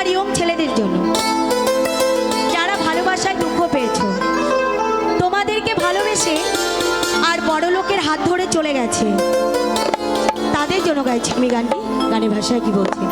আমার ইয়ং ছেলেদের জন্য। যারা ভালোবাসায় দুঃখ পেয়েছ। তোমাদেরকে ভালোবেসে আর বড় লোকের হাত ধরে চলে গেছে। তাদের জন্য গাইছি আমি গানটি। গানের ভাষায় কি বলছি?